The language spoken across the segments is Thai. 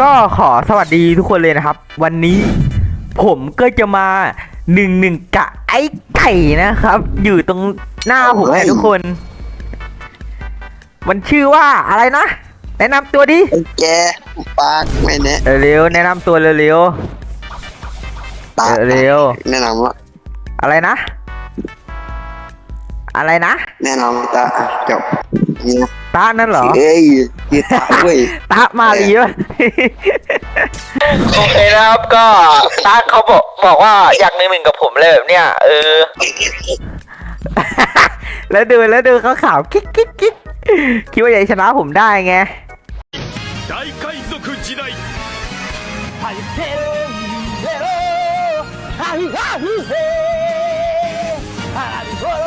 ก็ขอสวัสดีทุกคนเลยนะครับ วันนี้ผมก็จะมาหนึ่งหนึ่งกะไอ้ไก่นะครับ อยู่ตรงหน้าผมเนี่ยทุกคน มันชื่อว่าอะไรนะ แนะนำตัวดิไอ้แกปากไม่แนะเร็วๆแนะนำตัวเร็วตาๆเร็วแนะนำว่าๆอะไรนะ อะไรนะ แนะนำตาอะจบเนี่ย ตานั่นเหรอเอ้ยยีตาเว้ยตามาลีวะโอเคนะครับก็ตาเขาบอกบอกว่าอยากหนึ่งหนึ่งกับผมเลยแบบเนี้ยเออ แล้วดูแล้วดูเขาข่าวกิ๊กกิ๊กกิ๊กคิดว่าจะชนะผมได้ไง大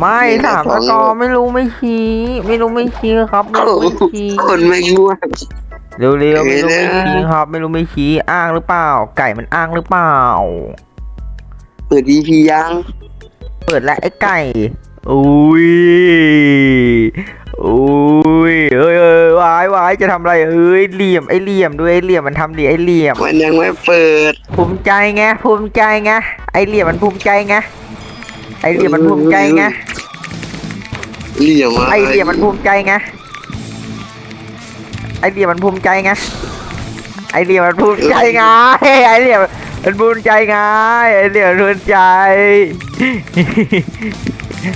ไม่ถามตะกอไม่รู้ไม่ชี้ ไม่รู้ไม่ชี้ครับไม่โอ้รู้โหไม่ชี้คนไม่ง่วงเร็วๆไม่รู้เออไม่ชี้ครับ ไม่รู้ไม่ชี้อ้างหรือเปล่า ไก่มันอ้างหรือเปล่า เปิดดีพียังเปิดแล้วไอ้ไก่อุ้ยอุ้ยเอ้ยเอ้ยวายวายจะทำอะไรเอ้ยเหลี่ยมไอ้เหลี่ยมด้วยไอ้เหลี่ยมมันทำดิไอ้เหลี่ยมมันยังไม่เปิด ภูมิใจไงภูมิใจไงไอ้เหลี่ยมมันภูมิใจไงไอ้เหลี่ยมมันภูมิใจไง เหลี่ยมะไอเหลี่ยมันภูมิใจไง ไอเหลี่ยมันภูมิใจไง ไอเหลี่ยมันภูมิใจไง ไอเหลี่ยมันภูมิใจไง ไอเหลี่ยมมันภูมิใจ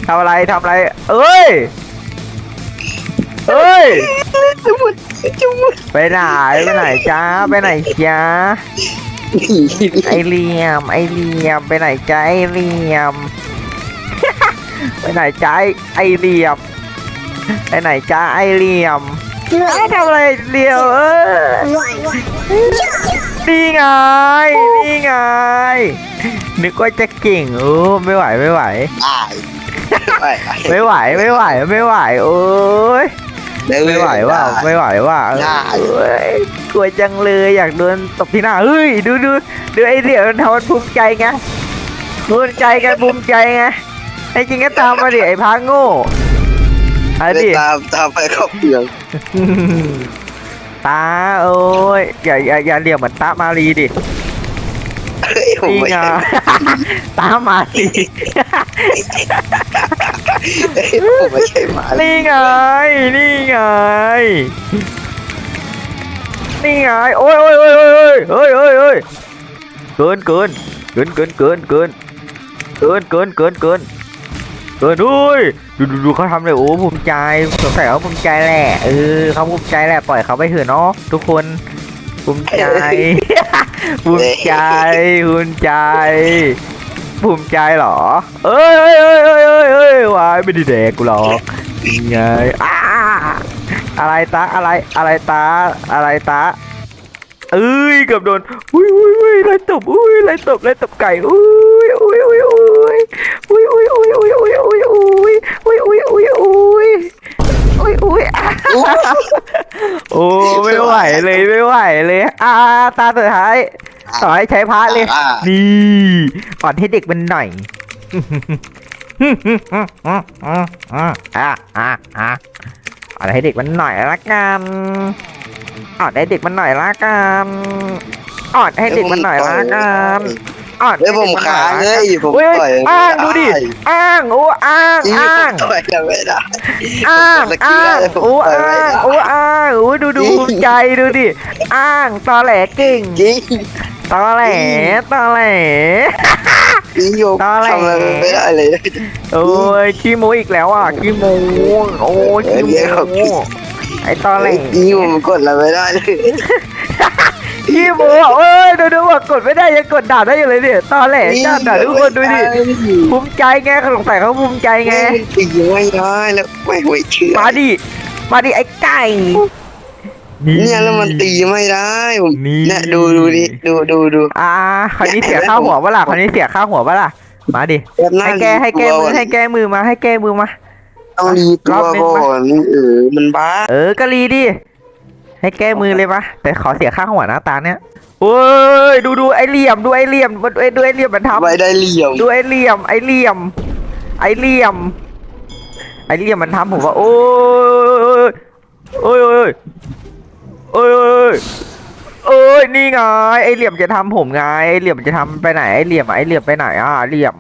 ทำอะไรทำอะไร เอ้ย เอ้ยจะหมดจะหมดไปไหนไปไหนจ้าไปไหนจ้าไอเหลี่ยมไอเหลี่ยมไปไหนจ้าไอเหลี่ยม ไปไหนจ้าไอ้ไอเหลี่ยมไปไหนจ้าไอเหลี่ยมไอ้ทำอะไรเหลี่ยมเออนี่ไงนี่ไงนึกว่าจะเก่งโอ้ไม่ไหวไม่ไหวได้ไปไม่ไหวไม่ไหวไม่ไหวโอ้ยไม่ไหวว่าไม่ไหวว่าได้เอ้ยกลัวจังเลยอยากโดนตบที่หน้าเฮ้ยดูดูดูไอเดียมันทำมันภูมิใจไงภูมิใจไงภูมิใจไง ไอ้จริงก็ตามมาดิไอ้พาโง่เอาไปดิ ตามตามไปเข้าเปลืองตาโอ้ยอย่าอย่าอย่าเรียกเหมือนตามารีดิเฮ้ยผมนี่ไม่ไงใช่ตามารีเฮ้ยผมไม่ใช่หมานี่ไงนี่ไงนี่ไงโอ้ยโอ้ยโอ้ยโอ้ยโอ้ยโอ้ยโอ้ยเกินเกินเกินเกินเกินเกินเกินเกินเกินเกิน เกินอุ้ยดูดูดูเขาทำเลยโอ้ภูมิใจสงสัยเขาภูมิใจแหละเออเขาภูมิใจแหละปล่อยเขาไปเถอะเนาะทุกคนภูมิใจภูมิใจภูมิใจภูมิใจเหรอ เอ้ยเอ้ยเอ้ยเอ้ยเอ้ยวายไม่ได้แดกกูหรอกยังไงอาอะไรตาอะไรอะไรตาอะไรตาเอ้ยเกือบโดนอุ้ยอุ้ยอุ้ยไรตบอุ้ยไรตบไรตบไก่อุ้ยอุ้ย โอ้ไม่ไหวเลยไม่ไหวเลยอ่าตาสุดท้ายต่อให้ใช้พระเลย อ่า นี่อ่อนให้เด็กมันหน่อยอะอะอะอ่อนให้เด็กมันหน่อยละกันอ่อนให้เด็กมันหน่อยละกันอ่อนให้เด็กมันหน่อยละกัน อ่อนเฮ้ยผมให้ด็กนหน่ค้างละเฮ้ยผมเฮ้ยปล่อยอ้างดูดิอ้างโอ้อ้างอ้าอ้างงต่อยกันไม่ได้อ้างผมตะกี้อ้างได้ผมโอ้ปล่อยไว้อ้างได้โอ้อ้างโอ้ดูดูภูมิใจดูดิอ้างตอแหลเก่งจริงตอแหลตอแหลจริงโยมตอแหลทำอะไรไม่ได้เลยโอ้ยขี้โมอีกแล้วอะขี้โมโอ้ยขี้เดี๋ยวโมไอตอแหลจริงผมกดอะไรไม่ได้เลย ขี้โมเอ้ยดูดูว่ากดไม่ได้ยังกดด่าได้อยู่เลยเนี่ยตอแหลจ้าด่าทุกคนดูดิภูมิใจไงสงสัยเขาภูมิใจไงตีไม่ได้แล้วไม่ไหวเชื่อมาดิมาดิไอ้ไก่เนี่ยแล้วมันตีไม่ได้ผมนี่เนี่ยดูดูดิดูดูดูอ่าคราวนี้เสียค่าหัวปะล่ะคราวนี้เสียค่าหัวปะล่ะมาดิแบบหน้าให้แกให้แกมือให้แกมือมาให้แกมือมาต้องรีตัรวอบหนึ่งก่อนเออมันบ้า เออกะลีดิ ให้แก้มือเลยปะแต่ขอเสียค่าหัวนะตาเนี่ยโอ้ยดูดูไอเหลี่ยมดูไอเหลี่ยมดูไอดูไอเหลี่ยมมันทำไม่ได้เหลี่ยมดูไอเหลี่ยมไอเหลี่ยม ไอเหลี่ยม ไอเหลี่ยมมันทำผมว่าโอ้ยโอ้ยโอ้ยโอ้ยโอ้ยโอ้ยนี่ไงไอเหลี่ยมจะทำผมไงไอเหลี่ยมจะทำไปไหนไอเหลี่ยมไอเหลี่ยมไปไหนอะเหลี่ยม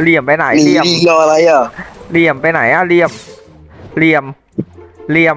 เหลี่ยมไปไหนเหลี่ยมออะไรอะเหลี่ยมไปไหนอะเหลี่ยม เหลี่ยมเหลี่ยม